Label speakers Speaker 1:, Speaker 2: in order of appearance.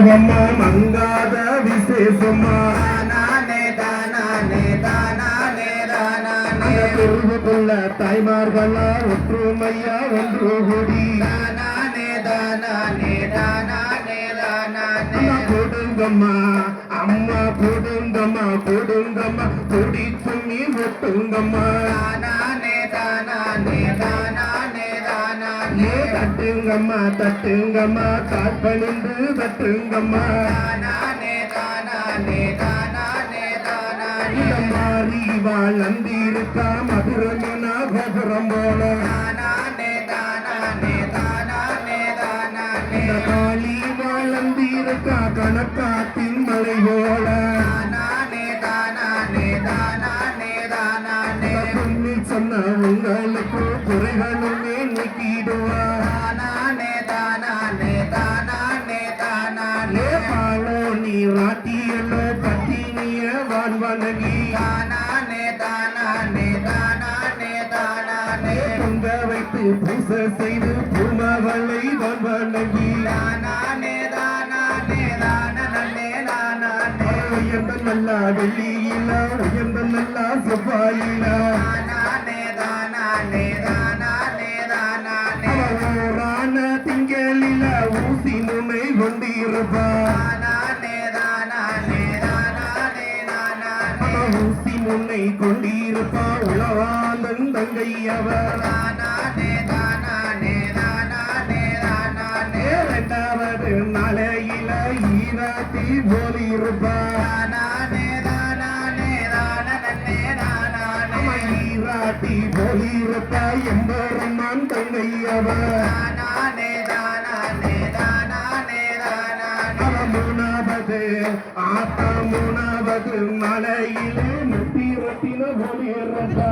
Speaker 1: மண்டபமா மங்காத விசேஷமா?
Speaker 2: தானானே தானானே தானானே தானானே.
Speaker 1: தெருவுக்குள்ள தாய்மார்களா ஒற்றுமையா ஒன்று கூடி.
Speaker 2: தானானே தானானே தானானே தானானே.
Speaker 1: கொடுங்கம்மா அம்மா கொடுங்கம்மா கொடுங்கம்மா கொடி துணி ஒட்டுங்கம்மா.
Speaker 2: தானானே தானானே
Speaker 1: ஏ தட்டுங்கம்மா தட்டுங்கம்மா காற்பணிந்து தட்டுங்கம்மா
Speaker 2: தானானே தானானே தானானே தானானே.
Speaker 1: மாறி வாழ்ந்திருக்கா மதுரமினா கோபுரம் போல.
Speaker 2: தானானே தானானே தானானே தானானே.
Speaker 1: காளி வாழ்ந்திருக்கா கணக்காத்தின் மலை போல.
Speaker 2: தானானே தானானே தானானே தானானே.
Speaker 1: சொல்லி சொன்ன உங்களுக்கு குறைகளுமே பாலோ நீ ராட்டியலோ பத்தினிய வான்வனகி
Speaker 2: தானானே தானானே தானானே தானானே
Speaker 1: பொங்க வைத்து பூசை செய்து பூமகளை வான்வனகி
Speaker 2: தானானே தானானே தானனே தானானே
Speaker 1: உயர்ந்த நல்லா வெள்ளியில உயர்ந்த நல்லா செவ்வாயில. ஊசி முனை கொண்டிருப்பா.
Speaker 2: தானானே தானானே தானானே தானானே
Speaker 1: ஊசி முனை கொண்டிருப்பா. உளவாந்தன் தங்கை அவர்.
Speaker 2: தானானே தானானே தானானே தானானே
Speaker 1: இரண்டாவது நாளையில ஈராட்டி போலிருப்பா.
Speaker 2: தானானே தானானே தானனே தானானே
Speaker 1: ஈராட்டி போலிருப்பா. எம்பெருமான் தங்கை மூணாவது ஆத்தா மூணாவது மலையிலே முத்தி ரத்தின போலிருப்பா